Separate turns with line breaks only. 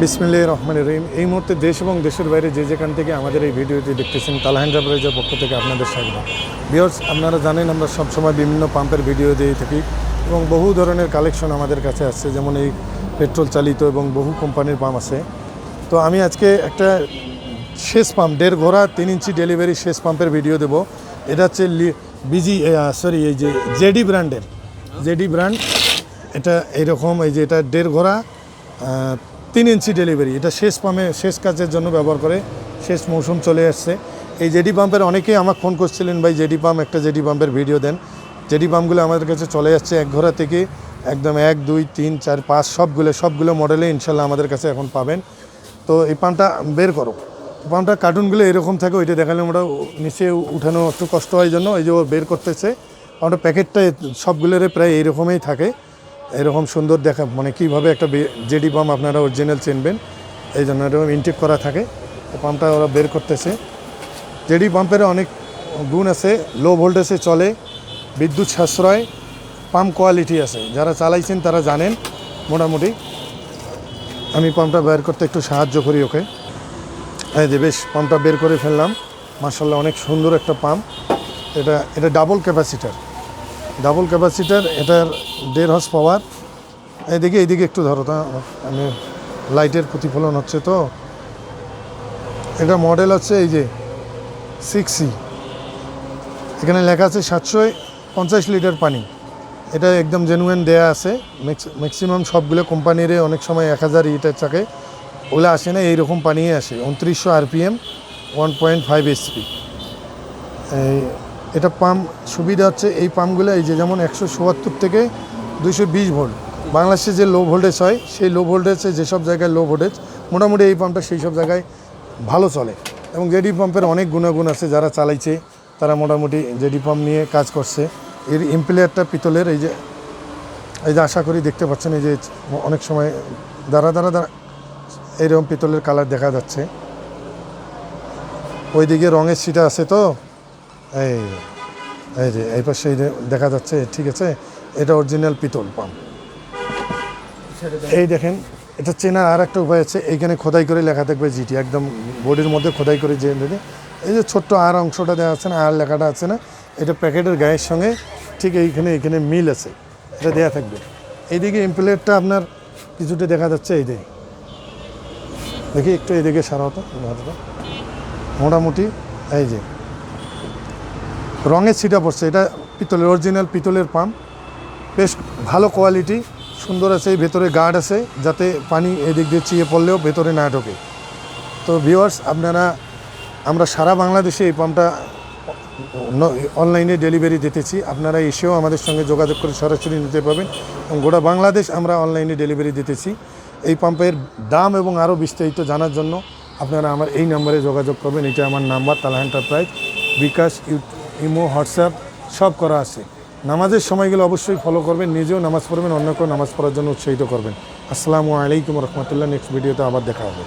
বিসমিল্লাহ রহমান রহিম। এই মুহূর্তে দেশ এবং দেশের বাইরে যে যেখান থেকে আমাদের এই ভিডিওটি দেখতেছেন, তালাহান জাবরাইজার পক্ষ থেকে আপনাদের স্বাগত। বিয়র্স আপনারা জানেন আমরা সবসময় বিভিন্ন পাম্পের ভিডিও দিয়ে থাকি এবং বহু ধরনের কালেকশন আমাদের কাছে আসছে, যেমন এই পেট্রোল চালিত এবং বহু কোম্পানির পাম্প আছে। তো আমি আজকে একটা শেষ পাম্প দেড় ঘোড়া, তিন ইঞ্চি ডেলিভারি শেষ পাম্পের ভিডিও দেবো। এটা হচ্ছে বিজি সরি এই যে জেডি ব্র্যান্ডের, জেডি ব্র্যান্ড। এটা এরকম এই যে এটা দেড় ঘোড়া তিন ইঞ্চি ডেলিভারি। এটা শেষ পাম্পে শেষ কাজের জন্য ব্যবহার করে, শেষ মৌসুম চলে আসছে। এই জেডি পাম্পের অনেকেই আমাকে ফোন করছিলেন, ভাই, জেডি পাম্প, একটা জেডি পাম্পের ভিডিও দেন। জেডি পাম্পগুলো আমাদের কাছে চলে যাচ্ছে এক ঘোড়া থেকে, একদম এক, দুই, তিন, চার, পাঁচ, সবগুলো সবগুলো মডেলে ইনশাল্লাহ আমাদের কাছে এখন পাবেন। তো এই পাম্পটা বের করো। পাম্পটা কার্টুনগুলো এরকম থাকে, ওইটা দেখালে আমরা নিচে উঠানো একটু কষ্ট হয় জন্য, এই যে বের করতেছে। পাম্পটা প্যাকেটটা সবগুলোর প্রায় এইরকমই থাকে। এরকম সুন্দর দেখা মানে কীভাবে একটা জেডি পাম্প আপনারা অরিজিনাল চিনবেন, এই জন্য এরকম ইনটেক করা থাকে। পাম্পটা ওরা বের করতেছে। জেডি পাম্পের অনেক গুণ আছে লো ভোল্টেজে চলে, বিদ্যুৎ সাশ্রয় পাম্প কোয়ালিটি আছে। যারা চালাইছেন তারা জানেন, মোটামুটি। আমি পাম্পটা বের করতে একটু সাহায্য করি ওকে। এই যে বেশ, পাম্পটা বের করে ফেললাম। মার্শাল্লাহ অনেক সুন্দর একটা পাম্প। এটা এটা ডাবল ক্যাপাসিটার ডাবল ক্যাপাসিটার, এটার দেড় হর্স পাওয়ার এদিকে এইদিকে একটু ধরো তা, আমি লাইটের প্রতিফলন হচ্ছে তো। এটা মডেল হচ্ছে এই যে সিক্স সি এখানে লেখা আছে সাতশো পঞ্চাশ লিটার পানি। এটা একদম জেনুয়েন দেয়া আছে। ম্যাক্সিমাম সবগুলো কোম্পানির অনেক সময় এক হাজার ইটার চাকে ওগুলো আসে না, এইরকম পানিয়ে আসে। উনত্রিশশো RPM one point five SP এই এটা পাম্প, সুবিধা হচ্ছে এই পাম্পগুলো, এই যে যেমন একশো চুয়াত্তর থেকে দুইশো বিশ ভোল্ট। বাংলাদেশে যে লো ভোল্টেজ হয়, সেই লো ভোল্টেজে যেসব জায়গায় লো ভোল্টেজ মোটামুটি এই পাম্পটা সেই সব জায়গায় ভালো চলে। এবং জেডি পাম্পের অনেক গুণাগুণ আছে যারা চালাইছে, তারা মোটামুটি জেডি পাম্প নিয়ে কাজ করছে। এর ইমপ্লেয়ারটা পিতলের, এই যে এই যে আশা করি দেখতে পাচ্ছেন, এই যে অনেক সময় দাঁড়া দাঁড়া দাঁড়া এইরকম পিতলের কালার দেখা যাচ্ছে। ওইদিকে রঙের সিটা আছে তো। এই এই যে, এই পাশে দেখা যাচ্ছে, ঠিক আছে? এটা অরিজিনাল পিতল পাম্প এই দেখেন, এটা চেনার আর একটা উপায় আছে, এইখানে খোদাই করে লেখা থাকবে জিটি, একদম বডির মধ্যে খোদাই করে যে এই যে ছোট্ট আর অংশটা দেওয়া আছে না, আর লেখাটা আছে না, এটা প্যাকেটের গায়ের সঙ্গে ঠিক এইখানে এইখানে মিল আছে, এটা দেওয়া থাকবে। এইদিকে ইমপ্লেটটা আপনার কিছুটা দেখা যাচ্ছে, এই দেখি একটু এইদিকে সারা হতো মোটামুটি, এই যে। রঙের ছিটা পড়ছে। এটা পিতলের অরিজিনাল পিতলের পাম্প বেশ ভালো কোয়ালিটি সুন্দর আছে ভেতরে গার্ড আছে, যাতে পানি এদিক দিয়ে চিয়ে পড়লেও ভেতরে না ঢোকে। তো ভিউয়ার্স আপনারা, আমরা সারা বাংলাদেশে এই পাম্পটা অনলাইনে ডেলিভারি দিতেছি আপনারা এসেও আমাদের সঙ্গে যোগাযোগ করে সরাসরি নিতে পারবেন এবং গোটা বাংলাদেশ আমরা অনলাইনে ডেলিভারি দিতেছি এই পাম্পের দাম এবং আরও বিস্তারিত জানার জন্য আপনারা আমার এই নম্বরে যোগাযোগ করবেন এটা আমার নাম্বার তালা এন্টারপ্রাইজ বিকাশ ইউ- ইমো, হোয়াটসঅ্যাপ, সব করা আছে। নামাজের সময়গুলো অবশ্যই ফলো করবেন, নিজেও নামাজ পড়বেন, অন্যকেও নামাজ পড়ার জন্য উৎসাহিত করবেন। আসসালামু আলাইকুম রহমতুল্লাহ নেক্সট ভিডিওতে আবার দেখা হবে।